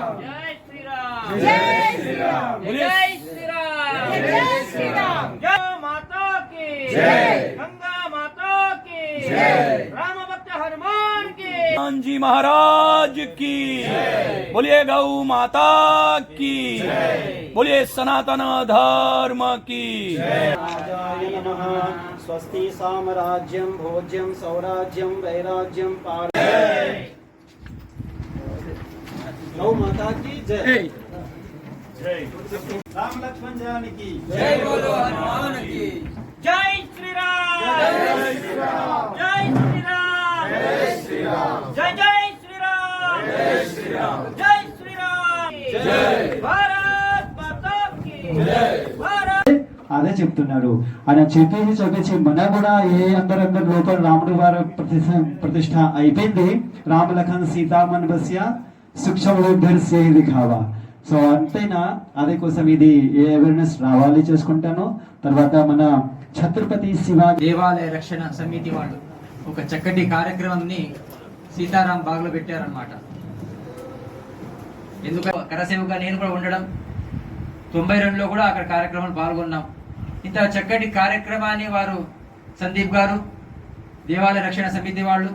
जय श्री राम जय श्री राम जय श्री राम जय माता की जय। गंगा माता की जय। राम भक्त हनुमान की हनुमान जी महाराज की बोलिए गौ माता की। बोलिए सनातन धर्म की। स्वस्ति साम्राज्यम भोज्यम सौराज्यम वैराज्यम पार गौ माता की जय राम लक्ष्मण जानकी जय बोलो हनुमान की जय श्री राम जय श्री राम जय श्री राम जय श्री राम जय जय श्री राम जय श्री राम जय श्री राम जय भारत माता की जय भारत అదే చెప్తున్నాడు ఆయన చెప్పేసి చెప్పేసి మన కూడా ఏ అందరందరి లోపల రాముడు వారి ప్రతిష్ట ప్రతిష్ట అయిపోయింది రామ లఖన్ సీతామన్ బస్య సూక్ష్మోద్ధర్సే దిఖావా సో అంతైనా? అదే కోసం ఇది ఏ అవేర్నెస్ రావాలి చేసుకుంటాను? తర్వాత మన ఛత్రపతి శివ దేవాలయ రక్షణ సమితి వాళ్ళు ఒక చక్కటి కార్యక్రమాన్ని సీతారాం బాగ్లో పెట్టారనమాట ఎందుకంటే కరసేవగా నేను కూడా ఉండడం. తొంభై రెండులో కూడా అక్కడ కార్యక్రమాలు పాల్గొన్నాం. ఇంత చక్కటి కార్యక్రమాన్ని వారు సందీప్ గారు దేవాలయ రక్షణ సమితి వాళ్ళు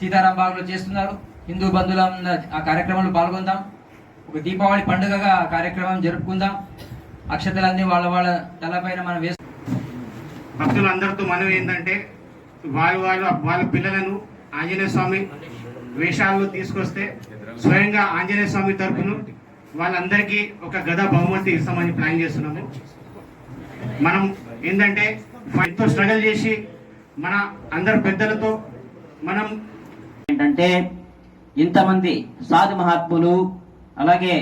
సీతారాం బాగ్లో చేస్తున్నారు. హిందూ బంధువుల ఆ కార్యక్రమంలో పాల్గొందాం. ఒక దీపావళి పండుగగా ఆ కార్యక్రమం జరుపుకుందాం. అక్షతలన్నీ వాళ్ళ వాళ్ళ తలపైన మనం వేసు భక్తులందరితో మనవి ఏంటంటే వాళ్ళు వాళ్ళు వాళ్ళ పిల్లలను ఆంజనేయ స్వామి వేషాల్లో తీసుకొస్తే స్వయంగా ఆంజనేయ స్వామి తరపున వాళ్ళందరికీ ఒక గద బహుమతి ఇస్తామని ప్లాన్ చేస్తున్నాము. మనం ఏంటంటే ఎంతో స్ట్రగల్ చేసి మన అందరు పెద్దలతో మనం ఏంటంటే ఇంతమంది సాధు మహాత్ములు అలాగే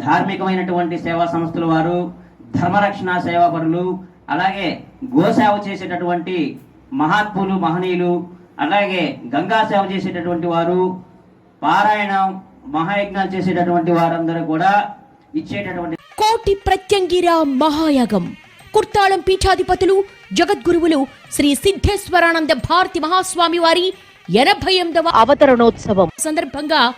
ధార్మికమైనటువంటి సేవా సంస్థల వారు ధర్మరక్షణ సేవాపరులు అలాగే గోసేవ చేసేటటువంటి మహాత్ములు మహనీయులు అలాగే గంగా సేవ చేసేటటువంటి వారు పారాయణం మహాయజ్ఞాలు చేసేటటువంటి వారందరూ కూడా ఇచ్చేటటువంటి కోటి ప్రత్యంగిర మహాయాగం. కుర్తాళం పీఠాధిపతులు జగద్గురువులు శ్రీ సిద్ధేశ్వరానంద భారతి మహాస్వామి వారి ఎనభై ఎనిమిదవ అవతరణోత్సవం. సందర్భంగా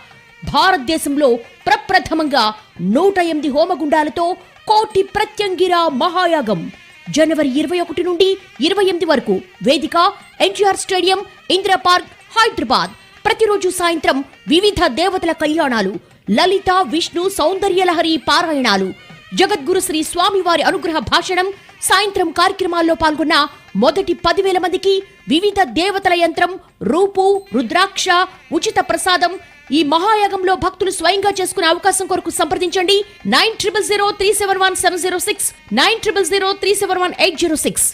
భారతదేశంలో ప్రప్రథమంగా నూట ఎనిమిది హోమగుండాలతో కోటి ప్రత్యంగిరా మహాయాగం. జనవరి ఇరవై ఒకటి నుండి ఇరవై ఎనిమిది వరకు వేదిక ఎన్టీఆర్ స్టేడియం ఇందిరా పార్క్ హైదరాబాద్. ప్రతిరోజు సాయంత్రం వివిధ దేవతల కళ్యాణాలు లలిత విష్ణు సౌందర్యలహరి పారాయణాలు. జగద్గురు శ్రీ స్వామివారి అనుగ్రహ భాషణం సాయంత్రం కార్యక్రమాల్లో పాల్గొన్న మొదటి పదివేల మందికి వివిధ దేవతల యంత్రం రూపు రుద్రాక్ష ఉచిత ప్రసాదం ఈ మహాయాగంలో భక్తులు స్వయంగా చేసుకునే అవకాశం కొరకు సంప్రదించండి. Nine triple zero three seven one seven zero six nine triple zero three seven one eight zero six.